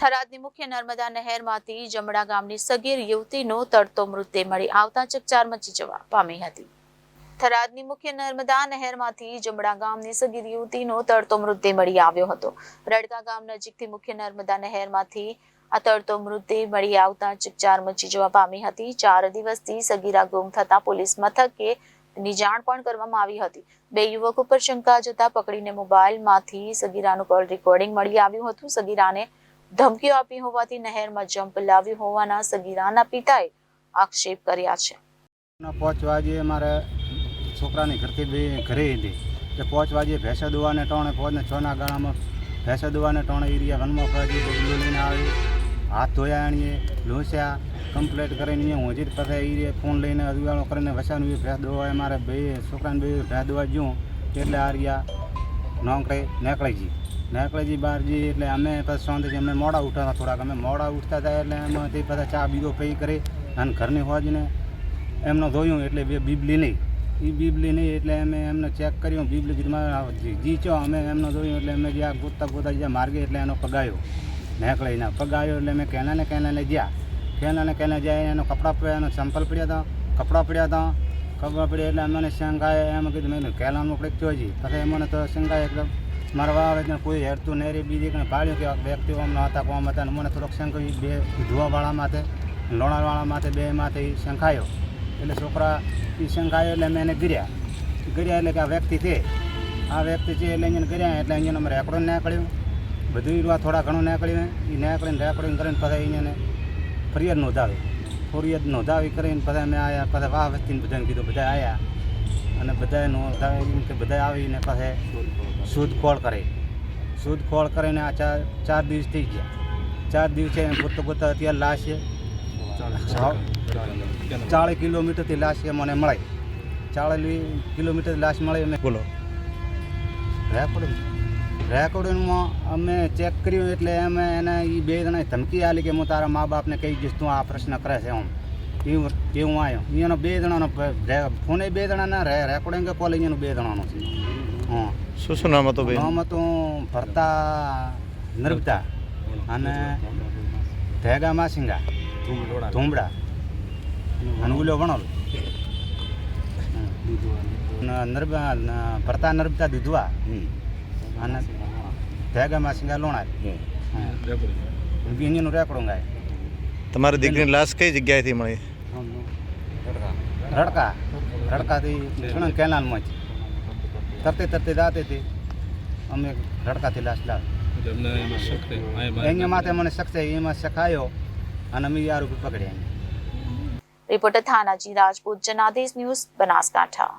થરાદની મુખ્ય નર્મદા નહેરમાંથી જમણા ગામની સગીર યુવતીનો તરતો મૃતદેહ મળી આવતા ચકચાર મચી જવા પામી હતી. થરાદની મુખ્ય નર્મદા નહેરમાંથી જમડા ગામની સગીર યુવતીનો તરતો મૃતદેહ મળી આવ્યો હતો. રડકા ગામ નજીકથી મુખ્ય નર્મદા નહેરમાંથી આ તરતો મૃતદેહ મળી આવતા ચકચાર મચી જવા પામી હતી. ચાર દિવસથી સગીરા ગુમ થતા પોલીસ મથકે ની જાણ પણ કરવામાં આવી હતી. બે યુવક ઉપર શંકા જતા પકડીને મોબાઈલમાંથી સગીરાનું કોલ રેકોર્ડિંગ મળી આવ્યું હતું. સગીરાને ધમકીઓ આપી હોવાથી નહેરમાં જમ્પ લાવ્યું હોવાના સગીરાના પિતાએ આક્ષેપ કર્યા છે. પાંચ વાગે મારે છોકરાની ઘરથી બે ઘરે હતી. એટલે પાંચ વાગે ભેંસા દોવાને ટોણે પાંચને ના ગાળામાં ભેંસા દોવાને ટોણે એરિયા વનમાં ફરજી બધું લઈને આવી. હાથ ધોયા આણીએ લોસ્યા કમ્પ્લેટ કરીને હું પછી એરિયા ફોન લઈને અજવાળો કરીને વસાનું ભેંસ દોવાય મારે બે છોકરાને બે ભેંસ દોવા જ્યું એટલે આ રહ્યા નોકરે, નીકળી ગઈ નીકળી ગઈ બહાર જઈ એટલે અમે પછી શાંતિથી અમે મોડા ઉઠતા થોડાક. અમે મોડા ઉઠતા હતા એટલે એમાંથી પછી ચા બીજો પી કરી અને ઘરની હોજને એમનો ધોયું એટલે બે બીબલી નહીં. એ બીબલી નહીં એટલે અમે એમને ચેક કર્યું. બીબલી કીધું જીચો અમે એમનો ધોયું એટલે અમે જ્યાં ગોતતા ગોતા જ્યાં માર્ગે એટલે એનો પગાયો. નેકળીને પગાયો એટલે અમે કેનાને કેનાને ગયા કેનાને કેને જાય એનો કપડાં પડ્યા એનો ચંપલ પડ્યા હતા. કપડાં પડ્યા હતા. કપડાં પડ્યા એટલે અમને શંકાએ એમ કીધું, મેં કેલાનું પડે જોઈ પછી એમને તો શંકાએ એકદમ મારા વાવે ને કોઈ હેરતું નહીં રે બીજી કંઈ કાઢ્યું કે વ્યક્તિઓ અમને હતા કોમ હતા મને થોડોક શંકાયું બે ધોવાવાળા માથે લોણાવાળા માથે બે માથે શંખાયો એટલે છોકરા એ શંખાયો એટલે મેં એને ગીર્યા ગીર્યા એટલે કે આ વ્યક્તિ છે. આ વ્યક્તિ છે એટલે અહીંયા કર્યા, એટલે અહીંયા અમે રેકડો નીકળ્યું. બધું રૂવા થોડા ઘણું નીકળ્યું એ નીકળીને રેકડીને કરીને પછી અહીંયાને ફરિયાદ નોંધાવી. ફરિયાદ નોંધાવી કરીને પછી અમે આવ્યા પછી વાહ વસ્તીને બધાને કીધું, બધા આવ્યા અને બધાએ નોંધાવી કે બધા આવીને પાસે શોધખોળ કરે. શોધખોળ કરીને આ ચાર ચાર દિવસ થઈ ગયા. ચાર દિવસે ગોતતા ગોતતા અત્યારે લાશ. છે ચાળીસ કિલોમીટરથી લાશ છે મને મળે. ચાળીસ કિલોમીટર લાશ મળે અમે બોલો. રેકોર્ડિંગ રેકોર્ડિંગમાં અમે ચેક કર્યું એટલે અમે એને એ બે જણાએ ધમકી આલી કે હું તારા મા બાપને કહી દઈશ તું આ પ્રશ્ન કરે છે એમ. એવું એવું આવ્યો અહીંયાનો બે જણાનો ફોને બે જણાના રે રેકોર્ડિંગ કોલ અહીંયાનું બે જણાનો છે. હા. શું શું નામ હતું ભાઈ નામ હતું ભરતા નર્મદા અને ભેગા માસિંગા. ધૂમડા અને ઉલો વણોલ. ભરતા નર્મદા દુધવા અને ભેગા માસિંગા લોણા એનું રેકોર્ડિંગ આવ્યું તમારી દીકરીની લાશ કઈ જગ્યાએથી મળી? રડકા. રડકાથી ઘણા કેનાલમાં જ. તરતે તરતે જાતે હતી. અમે રડકાથી લાશ લાવી એના માથે મને શકશે એમાં શખાયો અને અમે આરોપી પકડ્યા રિપોર્ટર થાનાજી રાજપૂત જનાદેશ ન્યૂઝ બનાસકાંઠા.